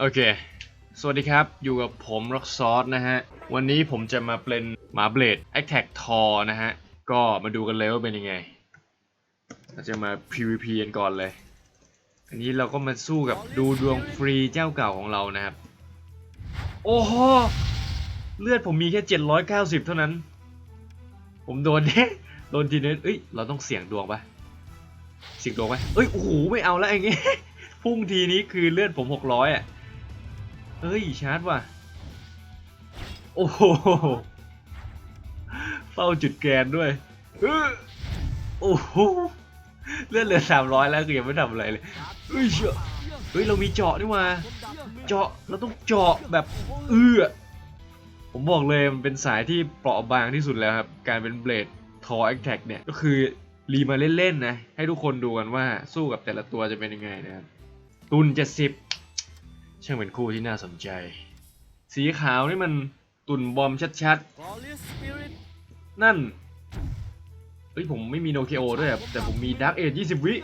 โอเค สวัสดีครับ อยู่กับผมร็อกซอสนะฮะ วันนี้ผมจะมาเป็นหมาเบลด a t t a c k ทอนะฮะ ก็มาดูกันเลยว่าเป็นยังไง เราจะมา PVP กันก่อนเลย อันนี้เราก็มาสู้กับดูดวงฟรีเจ้าเก่าของเรานะครับ โอ้โห เลือดผมมีแค่ 790 เท่านั้น ผมโดนเนี่ยโดนทีนึงเอ้ย เราต้องเสี่ยงดวงปะเสี่ยงดวงปะเอ้ย โอ้โห ไม่เอาแล้วไอ้เงี้ยพุ่งทีนี้คือเลือดผม 600อะ เฮ้ย ชาร์จว่ะ โอ้โหเฝ้าจุดแกนด้วยโอ้โหเลือดเหลือ300แล้วคือยังไม่ทำอะไรเลยเฮ้ยเชื่อเฮ้ยเรามีเจาะนี่หว่าเจาะเราต้องเจาะแบบเอื้อผมบอกเลยมันเป็นสายที่เปราะบางที่สุดแล้วครับ การเป็นเบลดทอแอคแท็กเนี่ยก็คือรีมาเล่นๆนะ ให้ทุกคนดูกันว่าสู้กับแต่ละตัวจะเป็นยังไงนะครับตุนเจ็ดสิบ ช่างเป็นคู่ที่น่าสนใจ สีขาวนี่มันตุ่นบอมชัดๆ นั่น เฮ้ยผมไม่มีโนเคโอด้วยแต่ผมมีดักเอทยี่สิบวิ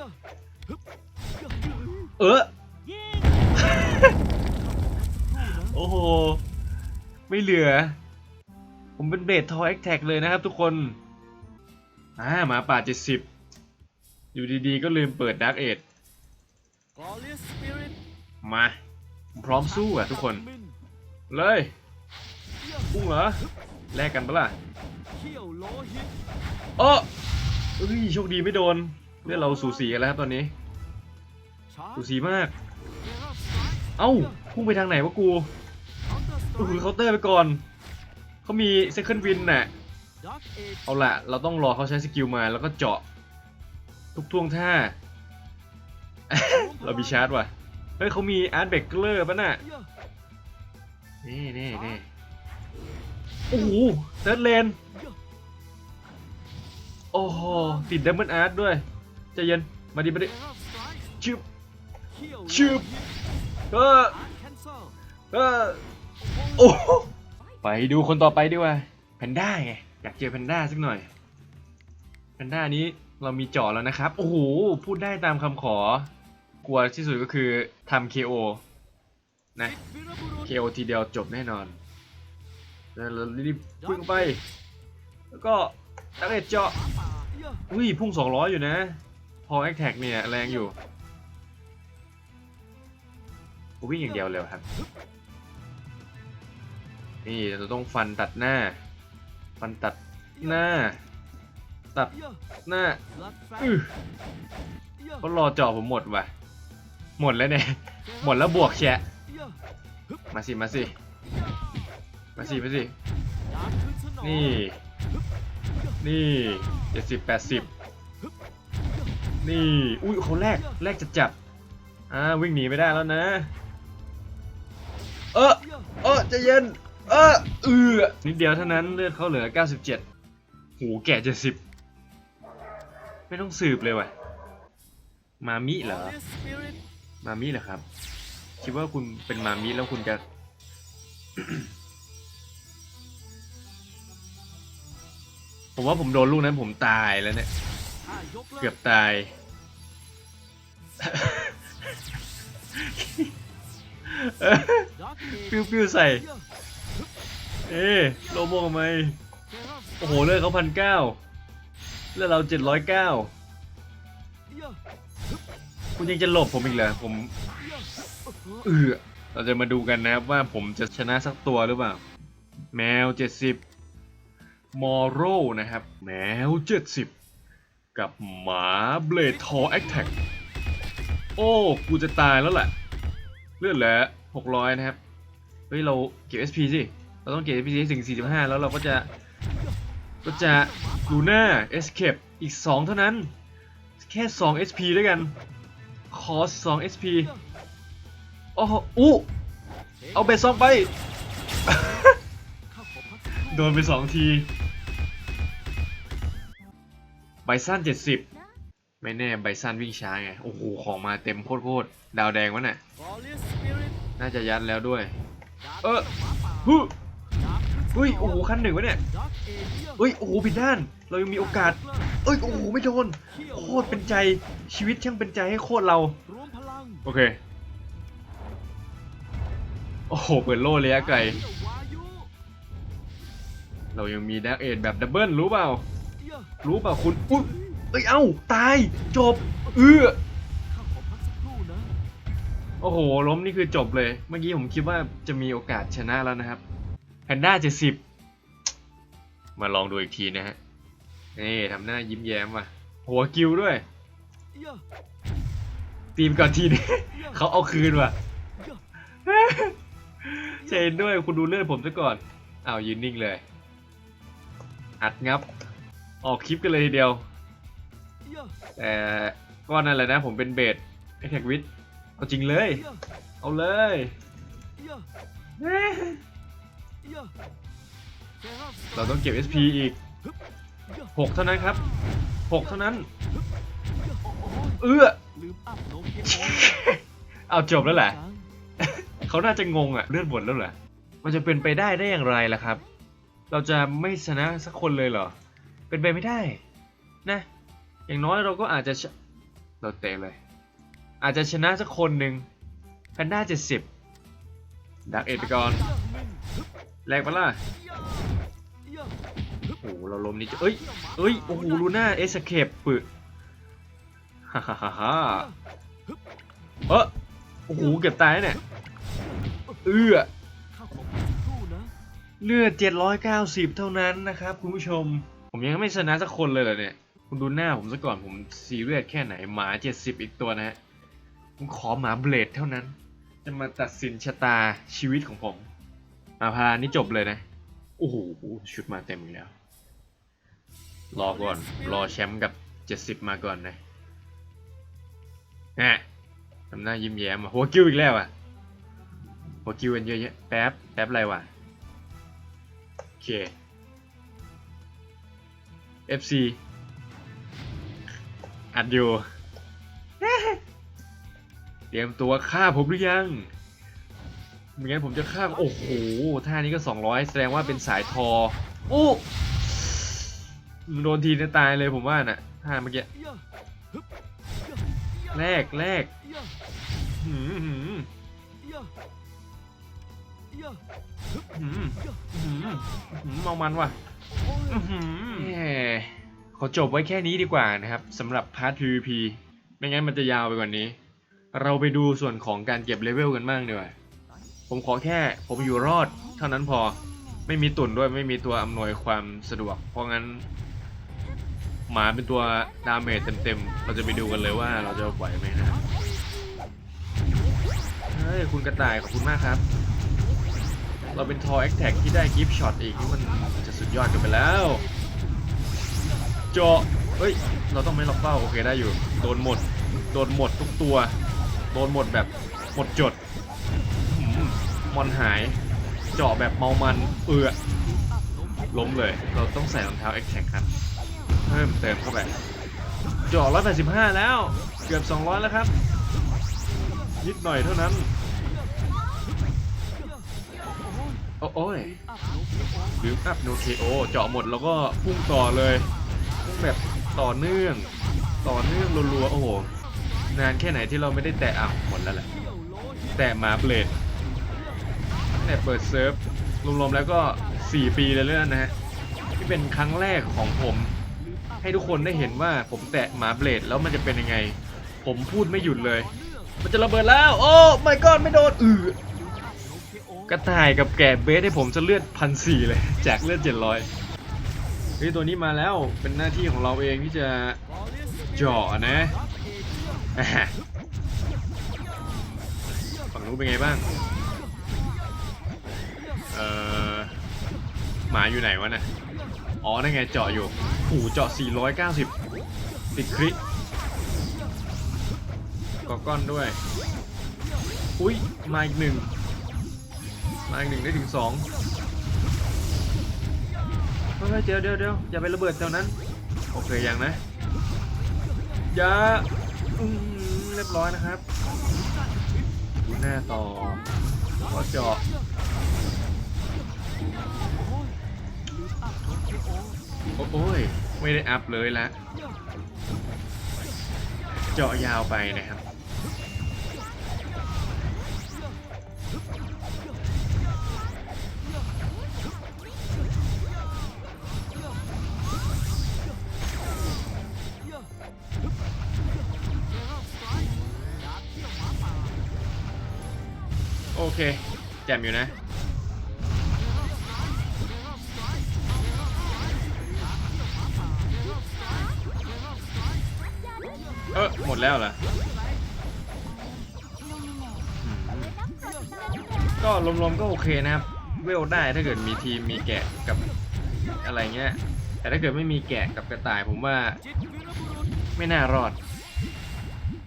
เออ โอ้โห ไม่เหลือ ผมเป็นเบสทอแอคแท็กเลยนะครับทุกคน อ่าหมาป่าเจ็ดสิบอยู่ดีๆ ก็ลืมเปิดดักเอท Glorious Spirit มา พร้อมสู้อะทุกคน เลยพุ่งเหรอแลกกันปะล่ะเออเอ้ยโชคดีไม่โดนเลือดเราสูสีกันแล้วครับตอนนี้ สูสีมาก เอ้าพุ่งไปทางไหนวะกูโอ้โหเคาน์เตอร์ไปก่อนเขามีเซคันด์วินน่ะเอาละเราต้องรอเขาใช้สกิลมาแล้วก็เจาะ ทุกท่วงท่า เรามีชาร์จว่ะ ฮ้ยเขามีอาร์ตเบเกอร์ป่ะน่ะนี่นี่นี่โอ้โหเซิร์ชเลน โอ้โหติดดับเบิลอาร์ตด้วยใจเย็น มาดิมาดิชึบชึบเออเออโอ้โหไปดูคนต่อไปดีกว่าแพนด้าไง อยากเจอแพนด้าสักหน่อยแพนด้านี้เรามีจาะแล้วนะครับ โอ้โห พูดได้ตามคำขอ กลัวที่สุดก็คือทำ KO นะ KO ทีเดียวจบแน่นอนแล้วรีบพุ่งไป แล้วก็ตั้งแต่เจาะหมาอุ้ยพุ่ง 200 อยู่นะ พอแอคแท็กเนี่ยแรงอยู่กูวิ่งอย่างเดียวเลยครับ นี่เราต้องฟันตัดหน้า ฟันตัดหน้า ตัดหน้า อือเยอเขารอเจาะผมหมดว่ะ หมดแล้วเนี่ย หมดแล้วบวกแชะเยอะมาสิ มาสิ มาสิ มาสิดาร์คคืนสนองนี่ นี่เจ็ดสิบแปดสิบนี่ อุ้ยเขาแรก แรกจัดจัดๆอ่า วิ่งหนีไม่ได้แล้วนะ เออเยอะเออใจะเย็น เออเออนิดเดียวเท่านั้น เลือดเขาเหลือ 97หูแก่70 ไม่ต้องสืบเลยว่ะ มามิเหรอ Glorious Spirit มามิเหรอครับ คิดว่าคุณเป็นมามิแล้วคุณจะ ผมว่าผมโดนลูกนั้นผมตายแล้วเนี่ยถ้ายกเลิเกือบตายดักเอทปิ้วปิ้วใส่เยอะเอ๊ะโลโมทำไมเทราสไตร์โอ้โหเลือดเขาพันเก้าเลือดเราเจ็ดร้อยเก้าเยอะ คุณยังจะหลบผมอีกเหรอผมเออเราจะมาดูกันนะครับว่าผมจะชนะสักตัวหรือเปล่า แมว 70 มอโรนะครับ แมว 70 กับหมาเบลดทอแอคแท็กโอ้ กูจะตายแล้วแหละเลือดเหลือ600 นะครับ เฮ้ย เราเก็บ SP สิ เราต้องเก็บ SP ให้ถึง 45 แล้วเราก็จะก็จะลูน่า Escape อีก 2 เท่านั้น แค่ 2 SP ด้วยกัน คอส2 SP โอ้โหอู้เอาเบ็ดซองไป โดนไปสองที ไบซันเจ็ดสิบไม่แน่ไบซันวิ่งช้าไง โอ้โห ของมาเต็มโคตรๆ ดาวแดงวะเน่ยน่าจะยัดแล้วด้วย เออฮึดักคืนสนองเฮ้ย โอ้โห ขั้นหนึ่งวะเนี่ยดักเอทเยอะเฮ้ย โอ้โห ผิดด้าน เรายังมีโอกาส เอ้ยโอ้โหไม่โดนโคตรเป็นใจชีวิตช่างเป็นใจให้โคตรเรารวมพลังโอเค โอ้โหเปิดโล่ระยะไกลเหี้ยวายุเรายังมีดักเอทแบบดับเบิลรู้เปล่าเหี้ยรู้เปล่าคุณอุ๊ยเอ้ยเอ้าตายจบเอื้อข้าขอพักสักครู่นะโอ้โหล้มนี่คือจบเลย เมื่อกี้ผมคิดว่าจะมีโอกาสชนะแล้วนะครับแพนด้าเจ็ดสิบมาลองดูอีกทีนะฮะ นี่ทำหน้ายิ้มแย้มว่ะ หัวกิวด้วยเหี้ยตีมก่อนทีนี้เขาเอาคืนว่ะเหี้ยเชนด้วยคุณดูเลือดผมซะก่อนอ้าวยืนนิ่งเลย อัดงับ ออกคลิปกันเลยทีเดียวเหี้ยแต่ก็นั่นแหละนะผมเป็นเบสไอแท็กวิทเอาจริงเลยเหี้ยเอาเลยเหี้ยเหี้ยเซรั่มเราต้องเก็บ SP อีกเหี้ย6เท่านั้นครับ6เท่านั้น เอื้อเอาจบแล้วแหละ เขาน่าจะงงอะเลือดหมดแล้วเหรอมันจะเป็นไปได้ได้อย่างไรล่ะครับ เราจะไม่ชนะสักคนเลยเหรอ เป็นไปไม่ได้ นะ อย่างน้อยเราก็อาจจะเราเตะเลย อาจจะชนะสักคนหนึ่งแพนด้าเจ็ดสิบดักเอ็ดไปก่อนแรงปะล่ะ อ้โหเราล้มนี่จะเอ้ยเอ้ยโอ้โหลูน่าเอสเคปปึฮ่าฮ่าฮ่าฮ่าเออโอ้โหเกือบตายแล้วเนี่ยเอื้อข้าขอพักสักครู่นะเลือด790 เท่านั้นนะครับ คุณผู้ชม ผมยังไม่ชนะสักคนเลยเหรอเนี่ย คุณดูหน้าผมซะก่อนผมซีเรียสแค่ไหนหมา 70 อีกตัวนะฮะผมขอหมาเบลดเท่านั้น จะมาตัดสินชะตาชีวิตของผมอาพานี่จบเลยนะ โอ้โหชุดมาเต็มอีกแล้ว รอก่อน รอแชมป์กับ70มาก่อนนะแหมทำหน้ายิ้มแย้มอะหัวกิ้วอีกแล้วอะหัวกิ้วกันเยอะแยะแป๊บแป๊บอะไรวะโอเค FC อัดอยู่ เตรียมตัวฆ่าผมหรือยังไม่งั้นผมจะฆ่า โอ้โห ท่านี้ก็ 200 แสดงว่าเป็นสายทอ โอ้ มึงโดนทีเนี่ยตายเลยผมว่าน่ะท่าเมื่อกี้แรกแรกหืมหืมหืมหืมเมามันว่ะแหมขอจบไว้แค่นี้ดีกว่านะครับสำหรับพาร์ท PVP ไม่งั้นมันจะยาวไปกว่านี้ เราไปดูส่วนของการเก็บเลเวลกันบ้างดีกว่าผมขอแค่ผมอยู่รอดเท่านั้นพอไม่มีตุ่นด้วยไม่มีตัวอำนวยความสะดวก เพราะงั้น หมาเป็นตัวดาเมจเต็มๆ เราจะไปดูกันเลยว่าเราจะไหวไหมนะครับเฮ้ยคุณกระต่ายขอบคุณมากครับ เราเป็นทอแอคแท็กที่ได้กิฟช็อตอีกนี่มันจะสุดยอดกันไปแล้วเจาะเฮ้ย เราต้องไม่ล็อกเป้าโอเคได้อยู่ โดนหมด โดนหมดทุกตัว โดนหมดแบบหมดจดมอนหาย เจาะแบบเมามันเอือล้มเลย เราต้องใส่รองเท้า X Tag ครับ เพิ่มเติมเข้าไปเจาะ185 แล้ว เกือบ 200 แล้วครับ นิดหน่อยเท่านั้น โอ้โอ้ยอัพโนเกียโอบิวอัพโนเคโอเจาะหมดแล้วก็พุ่งต่อเลยพุ่งแบบต่อเนื่อง ต่อเนื่องรัวๆ โอ้โห นานแค่ไหนที่เราไม่ได้แตะอะหมดแล้วแหละ แตะหมาเบลดแต่เปิดเซิร์ฟรวมๆแล้วก็ 4 ปีเลยแล้วนะฮะ ที่เป็นครั้งแรกของผม ให้ทุกคนได้เห็นว่าผมแตะหมาเบลดแล้วมันจะเป็นยังไง ผมพูดไม่หยุดเลย มันจะระเบิดแล้ว โอ้ไม่ก d ไม่โดนอือโนเกียโอกระต่ายกับแกะเบสให้ผมจะเลือดพันสี่เลยจากเลือดเจ็ดร้อยเฮ้ยตัวนี้มาแล้วเป็นหน้าที่ของเราเองที่จะจาะนะฝั่งนู้นเป็นไงบ้างเออหมาอยู่ไหนวะน่ะ อ๋อนั่นไงเจาะอยู่ผูเจาะ 490 ติดคริกอก้อนด้วย อุ้ยมาอีกหนึ่งมาอีกหนึ่งได้ถึงสองเฮ้ยเดี๋ยวเดี๋ยวเดี๋ยวอย่าไประเบิดแถวนั้น โอเคยังนะอย่าเรียบร้อยนะครับดูหน้าต่อขอเจาะ โอ้ย ไม่ได้อัพเลยละ เจาะยาวไปนะครับ โอเค แจมอยู่นะ เออหมดแล้วเหรออืมก็รวมๆก็โอเคนะครับ เวลได้ถ้าเกิดมีทีมมีแกะกับอะไรเงี้ย แต่ถ้าเกิดไม่มีแกะกับกระต่ายผมว่าจิตวีรบุรุษไม่น่ารอด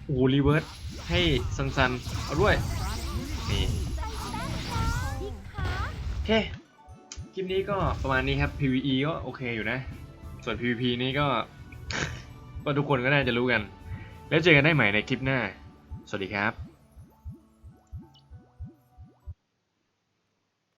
โอ้โหรีเวิร์สให้ซันซันๆเอาด้วย นี่โอเค คลิปนี้ก็ประมาณนี้ครับ PVE ก็โอเคอยู่นะ ส่วน PVP นี่ก็ ก็ทุกคนก็น่าจะรู้กัน แล้วเจอกันได้ใหม่ในคลิปหน้า สวัสดีครับ